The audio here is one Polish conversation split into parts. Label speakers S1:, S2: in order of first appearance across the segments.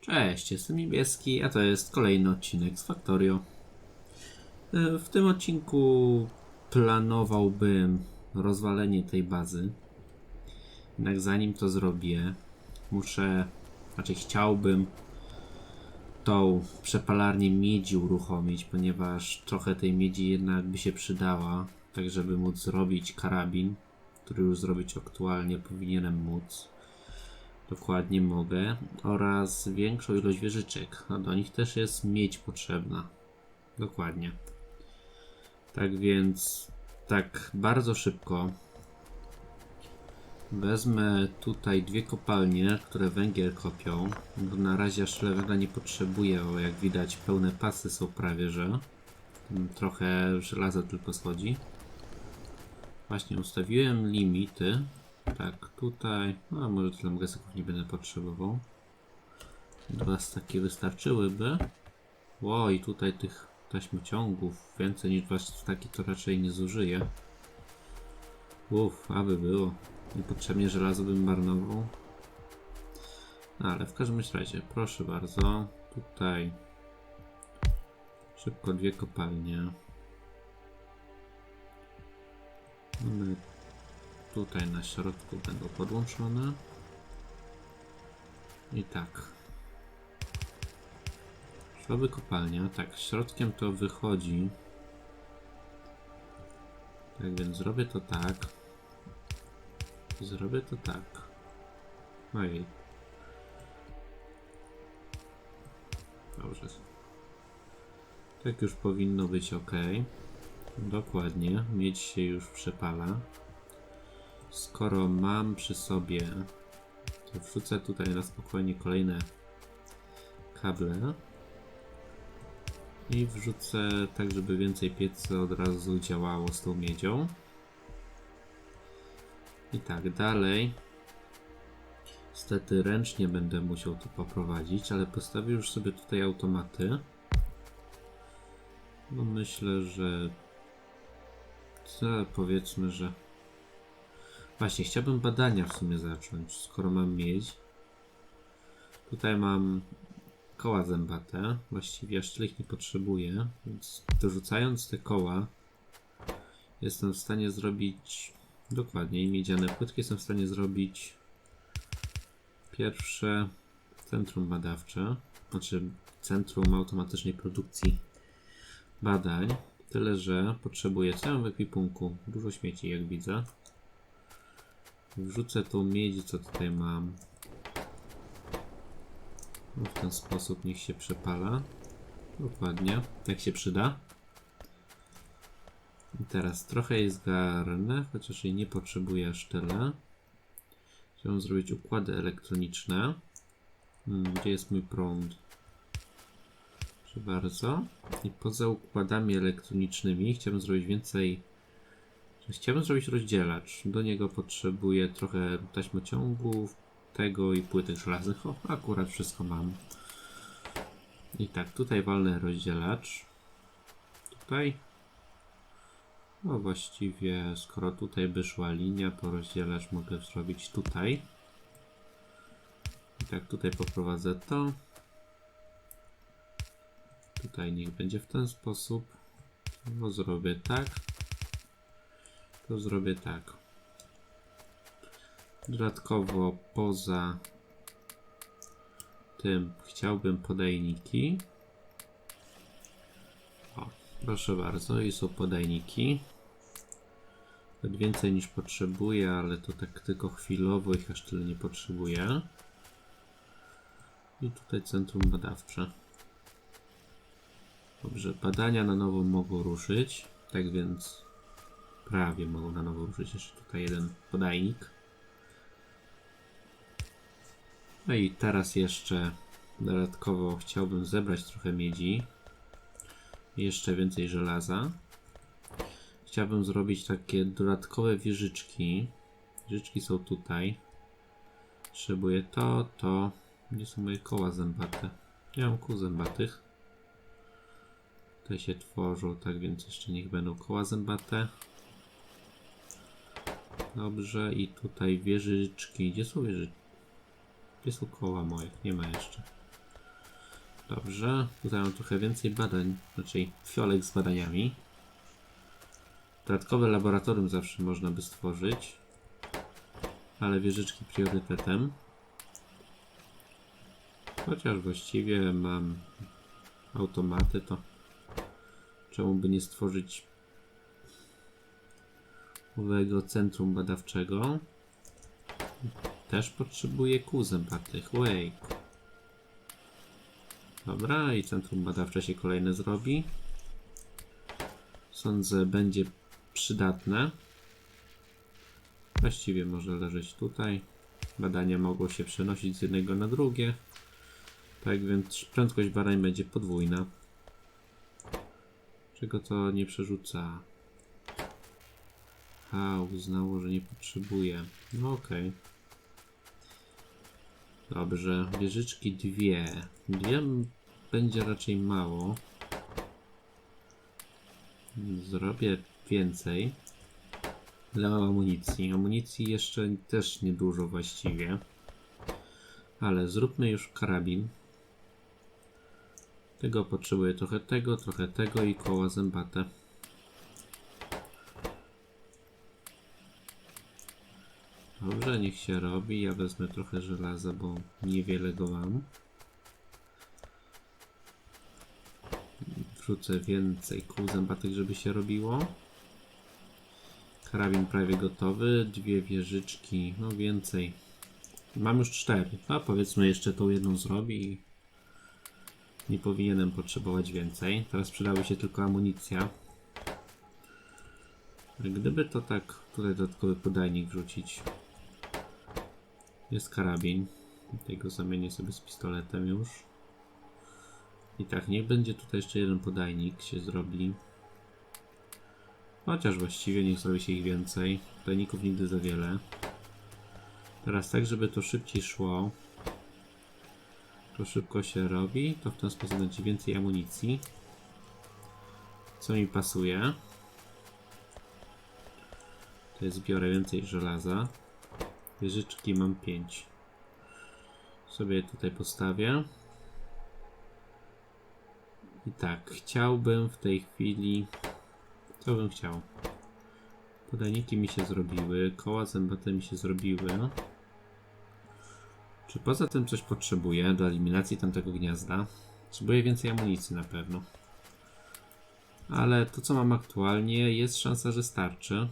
S1: Cześć, jestem Niebieski, a to jest kolejny odcinek z Factorio. E, W tym odcinku planowałbym rozwalenie tej bazy. Jednak zanim to zrobię, muszę, znaczy chciałbym tą przepalarnię miedzi uruchomić, ponieważ trochę tej miedzi jednak by się przydała, tak żeby móc zrobić karabin, który już zrobić aktualnie powinienem móc dokładnie mogę, oraz większą ilość wieżyczek. A do nich też jest miedź potrzebna. Dokładnie. Tak więc, tak bardzo szybko wezmę tutaj dwie kopalnie, które węgiel kopią. Bo na razie aż węgla nie potrzebuję, bo jak widać pełne pasy są prawie, że Mm, trochę żelaza tylko schodzi. Właśnie ustawiłem limity tak, tutaj. No, może tyle magazyków nie będę potrzebował. Dwa takie wystarczyłyby. Ło, i tutaj tych taśmociągów więcej niż dwa staki to raczej nie zużyję. Uff, aby było. Niepotrzebnie żelazo bym marnował. No, ale w każdym razie, proszę bardzo. Tutaj szybko dwie kopalnie. Mamy Tutaj na środku będą podłączone. I tak. Szłaby kopalnia. Tak, środkiem to wychodzi. Tak więc zrobię to tak. Zrobię to tak. Ojej. Dobrze. Tak już powinno być ok. Dokładnie. Mieć się już przepala. Skoro mam przy sobie, to wrzucę tutaj na spokojnie kolejne kable i wrzucę tak, żeby więcej piecy od razu działało z tą miedzią. I tak dalej. Niestety ręcznie będę musiał to poprowadzić, ale postawię już sobie tutaj automaty. No myślę, że co, powiedzmy, że Właśnie, chciałbym badania w sumie zacząć, skoro mam mieć. Tutaj mam koła zębate. Właściwie aż tyle ich nie potrzebuję, więc dorzucając te koła jestem w stanie zrobić dokładnie miedziane płytki. Jestem w stanie zrobić pierwsze centrum badawcze, znaczy centrum automatycznej produkcji badań. Tyle, że potrzebuję całym ekwipunku dużo śmieci, jak widzę. Wrzucę tą miedź, co tutaj mam. No, w ten sposób niech się przepala. Dokładnie, jak się przyda. I teraz trochę jej zgarnę, chociaż jej nie potrzebuję aż tyle. Chciałbym zrobić układy elektroniczne. Hmm, gdzie jest mój prąd? Proszę bardzo. I poza układami elektronicznymi chciałbym zrobić więcej Chciałbym zrobić rozdzielacz. Do niego potrzebuję trochę taśmociągów, tego i płytek żelaznych. O, akurat wszystko mam. I tak, tutaj walnę rozdzielacz. Tutaj. No właściwie, skoro tutaj by szła linia, to rozdzielacz mogę zrobić tutaj. I tak, tutaj poprowadzę to. Tutaj niech będzie w ten sposób. No zrobię tak to zrobię tak. Dodatkowo poza tym chciałbym podajniki. O, proszę bardzo, i są podajniki. Nawet więcej niż potrzebuję, ale to tak tylko chwilowo ich aż tyle nie potrzebuję. I tutaj centrum badawcze. Dobrze, badania na nowo mogą ruszyć. Tak więc prawie mogą na nowo użyć jeszcze tutaj jeden podajnik. No i teraz jeszcze dodatkowo chciałbym zebrać trochę miedzi. Jeszcze więcej żelaza. Chciałbym zrobić takie dodatkowe wieżyczki. Wieżyczki są tutaj. Potrzebuję to, to. Gdzie są moje koła zębate? Nie mam kół zębatych. Te się tworzą, tak więc jeszcze niech będą koła zębate. Dobrze, i tutaj wieżyczki. Gdzie są wieżyczki? Gdzie są koła moje? Nie ma jeszcze. Dobrze, tutaj mam trochę więcej badań, raczej fiolek z badaniami. Dodatkowe laboratorium zawsze można by stworzyć, ale wieżyczki priorytetem. Chociaż właściwie mam automaty, to czemu by nie stworzyć nowego centrum badawczego? Też potrzebuję kół zębatych. Wake. Dobra, i centrum badawcze się kolejne zrobi. Sądzę, będzie przydatne. Właściwie może leżeć tutaj. Badania mogą się przenosić z jednego na drugie. Tak więc prędkość badań będzie podwójna. Czego to nie przerzuca? A, uznało, że nie potrzebuje. No okej. Dobrze, wieżyczki dwie. Dwie będzie raczej mało. Zrobię więcej. Mam amunicji. Amunicji jeszcze też niedużo właściwie. Ale zróbmy już karabin. Tego potrzebuję trochę tego, trochę tego i koła zębate. Dobrze, niech się robi. Ja wezmę trochę żelaza, bo niewiele go mam. Wrzucę więcej kół zębatych, żeby się robiło. Karabin prawie gotowy. Dwie wieżyczki, no więcej. Mam już cztery. A powiedzmy jeszcze tą jedną zrobi i nie powinienem potrzebować więcej. Teraz przydały się tylko amunicja. Gdyby to tak tutaj dodatkowy podajnik wrzucić. Jest karabin. Tego zamienię sobie z pistoletem już. I tak, niech będzie tutaj jeszcze jeden podajnik się zrobi. Chociaż właściwie niech zrobi się ich więcej. Podajników nigdy za wiele. Teraz tak, żeby to szybciej szło. To szybko się robi. To w ten sposób będzie więcej amunicji. Co mi pasuje. To jest zbiorę więcej żelaza. Wieżyczki mam 5. Sobie tutaj postawię. I tak, chciałbym w tej chwili. Co bym chciał? Podajniki mi się zrobiły, koła zębate mi się zrobiły. Czy poza tym coś potrzebuję do eliminacji tamtego gniazda? Potrzebuję więcej amunicji na pewno. Ale to co mam aktualnie jest szansa, że starczy.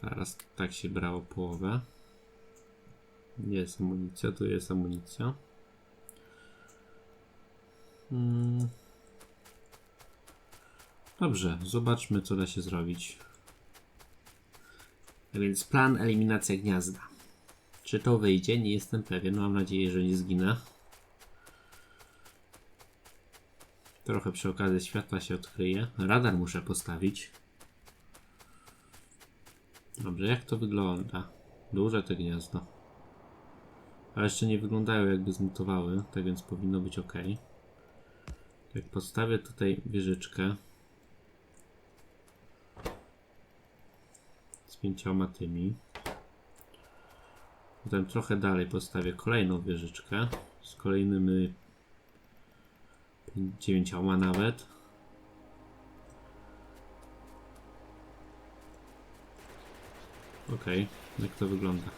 S1: Teraz tak się brało połowę. Jest amunicja, tu jest amunicja. Hmm. Dobrze, zobaczmy co da się zrobić. A więc plan eliminacja gniazda. Czy to wyjdzie? Nie jestem pewien. Mam nadzieję, że nie zginę. Trochę przy okazji światła się odkryje. Radar muszę postawić. Dobrze, jak to wygląda? Duże te gniazdo. Ale jeszcze nie wyglądają jakby zmutowały, tak więc powinno być ok. Jak postawię tutaj wieżyczkę z pięcioma tymi. Potem trochę dalej postawię kolejną wieżyczkę z kolejnymi dziewięcioma nawet. Okej, jak to wygląda?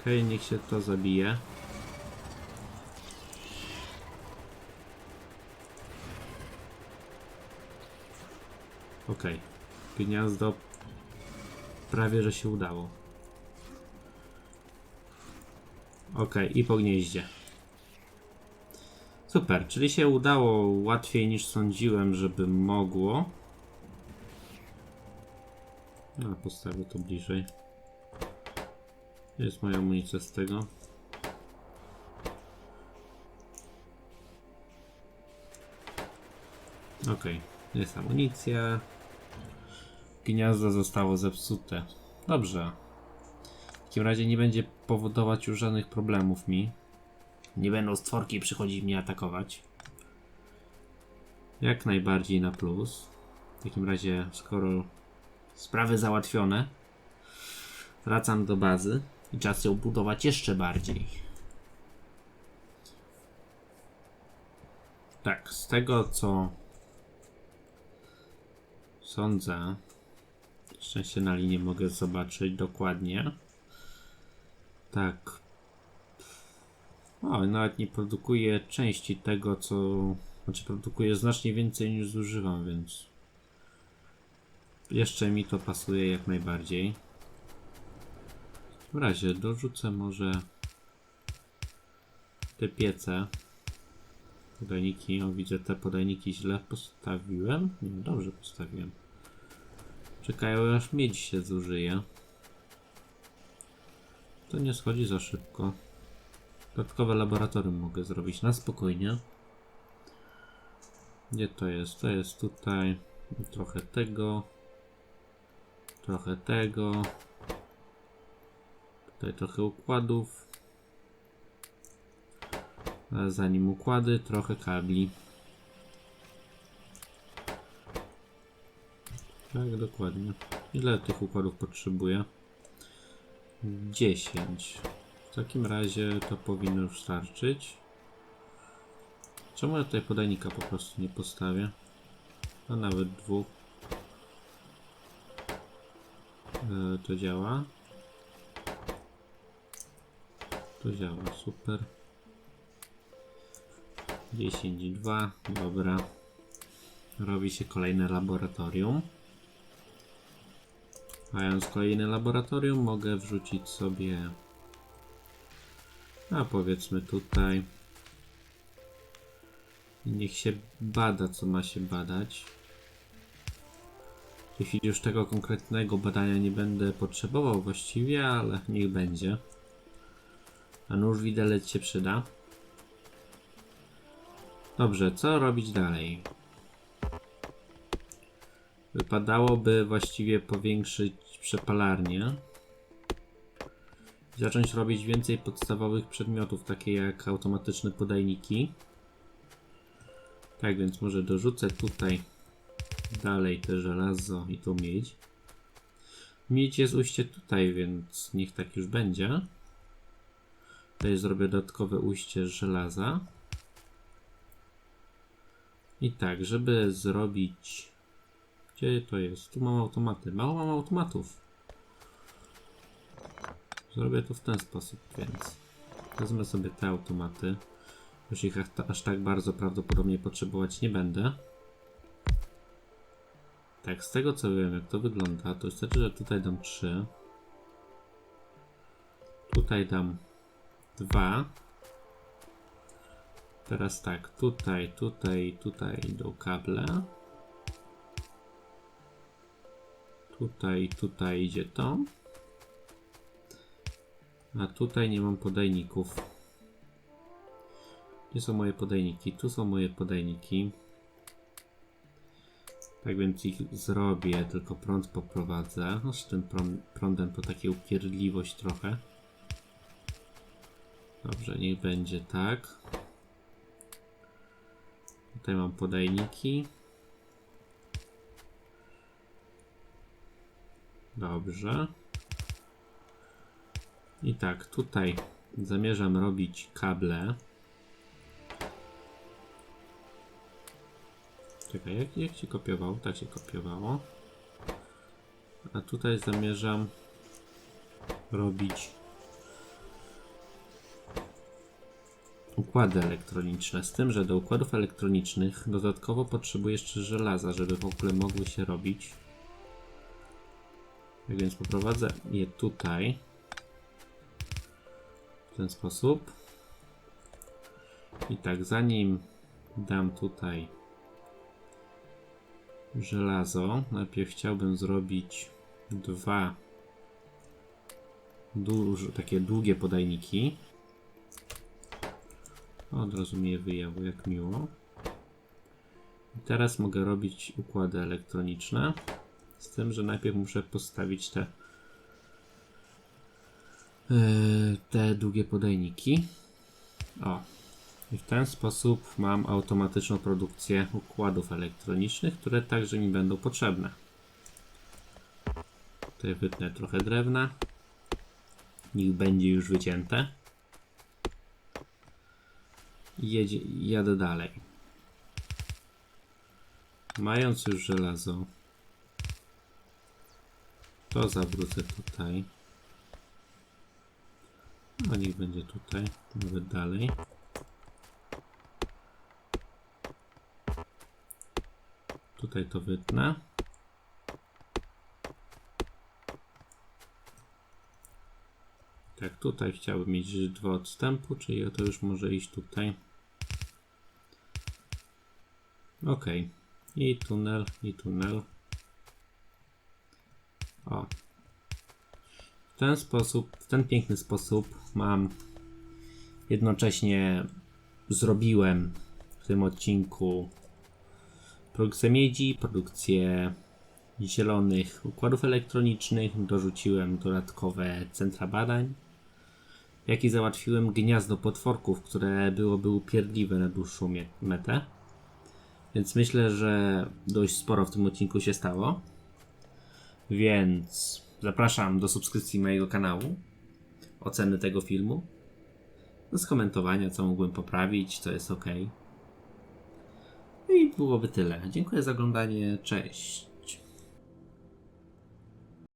S1: Okej, niech się to zabije. Okej, gniazdo prawie że się udało. Ok, i po gnieździe. Super, czyli się udało łatwiej niż sądziłem, żeby mogło. No, postawię to bliżej. Jest moja amunicja z tego. Ok, jest amunicja. Gniazdo zostało zepsute. Dobrze. Takim razie nie będzie powodować już żadnych problemów mi. Nie będą stworki przychodzić mnie atakować. Jak najbardziej na plus. W takim razie, skoro sprawy załatwione, wracam do bazy i czas ją budować jeszcze bardziej. Tak, z tego co sądzę, szczęście na linii mogę zobaczyć dokładnie. Tak. O, nawet nie produkuję części tego, co. Znaczy, produkuję znacznie więcej niż zużywam, więc. Jeszcze mi to pasuje jak najbardziej. W razie dorzucę może te piece. Podajniki, o widzę te podajniki źle postawiłem. Nie, dobrze postawiłem. Czekają aż miedź się zużyje. To nie schodzi za szybko. Dodatkowe laboratorium mogę zrobić na spokojnie. Gdzie to jest? To jest tutaj. Trochę tego. Trochę tego. Tutaj trochę układów. A zanim układy, trochę kabli. Tak, dokładnie. Ile tych układów potrzebuję? 10. W takim razie to powinno już starczyć. Czemu ja tutaj podajnika po prostu nie postawię? A nawet dwóch. E, to działa. To działa, super. 10, 2, dobra. Robi się kolejne laboratorium. Mając kolejne laboratorium, mogę wrzucić sobie. A powiedzmy tutaj. Niech się bada, co ma się badać. Jeśli już tego konkretnego badania nie będę potrzebował właściwie, ale niech będzie. A nóż widelec się przyda. Dobrze, co robić dalej? Wypadałoby właściwie powiększyć przepalarnię. Zacząć robić więcej podstawowych przedmiotów, takie jak automatyczne podajniki. Tak więc może dorzucę tutaj dalej te żelazo i tu miedź. Miedź jest ujście tutaj, więc niech tak już będzie. Tutaj zrobię dodatkowe ujście żelaza. I tak, żeby zrobić gdzie to jest? Tu mam automaty. Mało mam automatów. Zrobię to w ten sposób, więc wezmę sobie te automaty. Już ich aż, tak bardzo prawdopodobnie potrzebować nie będę. Tak, z tego co wiem, jak to wygląda, to wystarczy, że tutaj dam 3. Tutaj dam 2. Teraz tak, tutaj, tutaj, tutaj idą kable. Tutaj, tutaj idzie to. A tutaj nie mam podajników. Gdzie są moje podajniki? Tu są moje podajniki. Tak więc ich zrobię, tylko prąd poprowadzę. No z tym prąd, prądem to takie upierdliwość trochę. Dobrze, niech będzie tak. Tutaj mam podajniki. Dobrze. I tak, tutaj zamierzam robić kable. Czekaj, jak, jak się kopiowało? Tak się kopiowało. A tutaj zamierzam robić układy elektroniczne. Z tym, że do układów elektronicznych dodatkowo potrzebuję jeszcze żelaza, żeby w ogóle mogły się robić. Więc poprowadzę je tutaj. W ten sposób. I tak, zanim dam tutaj żelazo, najpierw chciałbym zrobić dwa takie długie podajniki. Od razu wyjęło, jak miło. I teraz mogę robić układy elektroniczne. Z tym, że najpierw muszę postawić te yy, te długie podajniki. O, I w ten sposób mam automatyczną produkcję układów elektronicznych, które także mi będą potrzebne. Tutaj wytnę trochę drewna. Niech będzie już wycięte. Jedzie, jadę dalej. Mając już żelazo, to zawrócę tutaj. No niech będzie tutaj, nawet dalej. Tutaj to wytnę. Tak, tutaj chciałbym mieć dwa odstępu, czyli to już może iść tutaj. Ok. I tunel, i tunel. O. W ten sposób, w ten piękny sposób mam jednocześnie zrobiłem w tym odcinku produkcję miedzi, produkcję zielonych układów elektronicznych, dorzuciłem dodatkowe centra badań, jak i załatwiłem gniazdo potworków, które byłoby upierdliwe na dłuższą metę. Więc myślę, że dość sporo w tym odcinku się stało. Więc zapraszam do subskrypcji mojego kanału, oceny tego filmu, do skomentowania, co mógłbym poprawić, co jest ok. No i byłoby tyle. Dziękuję za oglądanie. Cześć.